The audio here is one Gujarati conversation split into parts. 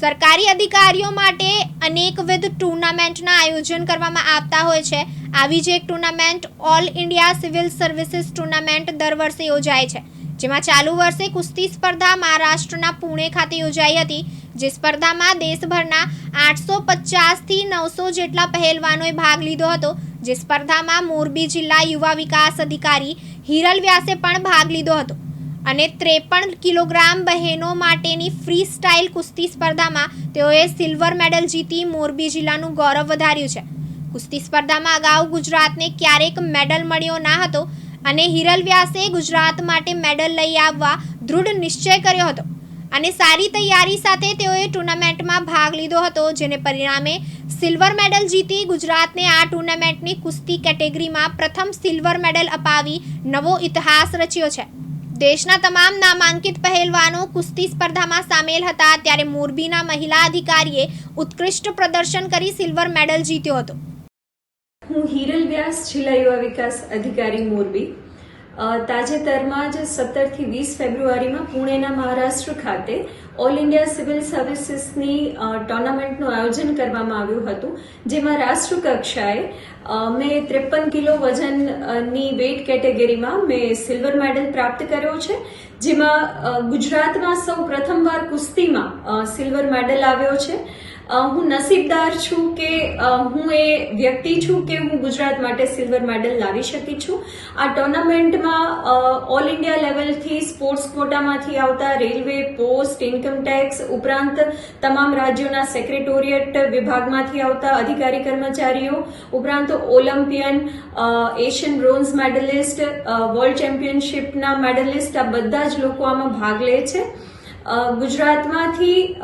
સરકારી અધિકારીઓ માટે અનેકવિધ ટુર્નામેન્ટના આયોજન કરવામાં આવતા હોય છે. આવી જ એક tournament all India civil services tournament દર વર્ષે યોજાય છે. જેમાં ચાલુ વર્ષે કુસ્તી સ્પર્ધા મહારાષ્ટ્રના પુણે ખાતે યોજાઈ હતી, જે સ્પર્ધામાં દેશભરના આઠસો પચાસથી નવસો જેટલા પહેલવાનોએ ભાગ લીધો હતો, જે સ્પર્ધામાં મોરબી જિલ્લા યુવા વિકાસ અધિકારી હિરલ વ્યાસે પણ ભાગ લીધો હતો. અને ત્રેપન કિલોગ્રામ બહેનો માટેની ફ્રી સ્ટાઇલ કુસ્તી સ્પર્ધામાં તેઓએ સિલ્વર મેડલ જીતી મોરબી જિલ્લાનું ગૌરવ વધાર્યું છે. કુસ્તી સ્પર્ધામાં અગાઉ ગુજરાતને ક્યારેક મેડલ મળ્યો ના હતો અને હિરલ વ્યાસે ગુજરાત માટે મેડલ લઈ આવવા દૃઢ નિશ્ચય કર્યો હતો અને સારી તૈયારી સાથે તેઓએ ટુર્નામેન્ટમાં ભાગ લીધો હતો, જેને પરિણામે સિલ્વર મેડલ જીતી ગુજરાતને આ ટુર્નામેન્ટની કુસ્તી કેટેગરીમાં પ્રથમ સિલ્વર મેડલ અપાવી નવો ઇતિહાસ રચ્યો છે. દેશના તમામ નામાંકિત પહેલવાનો કુસ્તી સ્પર્ધામાં સામેલ હતા ત્યારે મોરબીના મહિલા અધિકારીએ ઉત્કૃષ્ટ પ્રદર્શન કરી સિલ્વર મેડલ જીત્યો હતો. હું હિરલ વ્યાસ, જિલ્લા યુવા વિકાસ અધિકારી, મોરબી. તાજેતરમાં જ સત્તરથી વીસ ફેબ્રુઆરીમાં પુણેના મહારાષ્ટ્ર ખાતે ઓલ ઇન્ડિયા સિવિલ સર્વિસીસની ટોર્નામેન્ટનું આયોજન કરવામાં આવ્યું હતું, જેમાં રાષ્ટ્રકક્ષાએ મેં ત્રેપન કિલો વજનની વેઇટ કેટેગરીમાં મેં સિલ્વર મેડલ પ્રાપ્ત કર્યો છે, જેમાં ગુજરાતમાં સૌ પ્રથમવાર કુસ્તીમાં સિલ્વર મેડલ આવ્યો છે. હું નસીબદાર છું કે હું એ વ્યક્તિ છું કે હું ગુજરાત માટે સિલ્વર મેડલ લાવી શકી છું. આ ટુર્નામેન્ટમાં ઓલ ઇન્ડિયા લેવલથી સ્પોર્ટ્સ કોટામાંથી આવતા રેલવે પોસ્ટ ઇન્કમટેક્સ ઉપરાંત તમામ રાજ્યોના સેક્રેટોરિયેટ વિભાગમાંથી આવતા અધિકારી કર્મચારીઓ, ઉપરાંત Olympian Asian bronze medalist world ચેમ્પિયનશિપના medallist આ બધા જ લોકો આમાં ભાગ લે છે. ગુજરાતમાંથી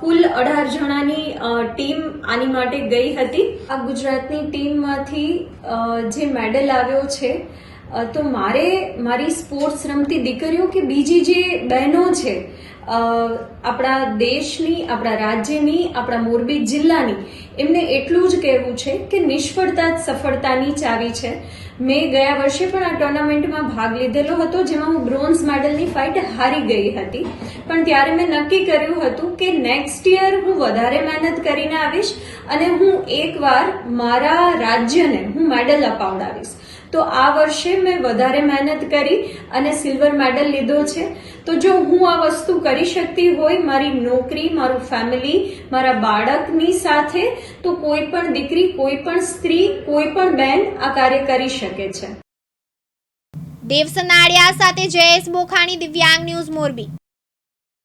કુલ અઢાર જણાની ટીમ આની માટે ગઈ હતી. આ ગુજરાતની ટીમમાંથી જે મેડલ આવ્યો છે તો મારે મારી સ્પોર્ટ્સ રમતી દીકરીઓ કે બીજી જે બહેનો છે આપણા દેશની, આપણા રાજ્યની, આપણા મોરબી જિલ્લાની, એમને એટલું જ કહેવું છે કે નિષ્ફળતા જ સફળતાની ચાવી છે. મેં ગયા વર્ષે પણ આ ટુર્નામેન્ટમાં ભાગ લીધેલો હતો, જેમાં હું બ્રોન્ઝ મેડલની ફાઇટ હારી ગઈ હતી. પણ ત્યારે મેં નક્કી કર્યું હતું કે નેક્સ્ટ યર હું વધારે મહેનત કરીને આવીશ અને હું એકવાર મારા રાજ્યને હું મેડલ અપાવડાવીશ. તો આ વર્ષે મેં વધારે મહેનત કરી અને સિલ્વર મેડલ લીધો છે. તો જો હું આ વસ્તુ કરી શકતી હોય, મારી નોકરી, મારું ફેમિલી મારા બાળકની સાથે, તો કોઈ પણ દીકરી, કોઈ પણ સ્ત્રી, કોઈ પણ બેન આ કાર્ય કરી શકે છે. દેવ સનાડિયા સાથે જયેશ બોખાણી, દિવ્યાંગ ન્યૂઝ મોરબી.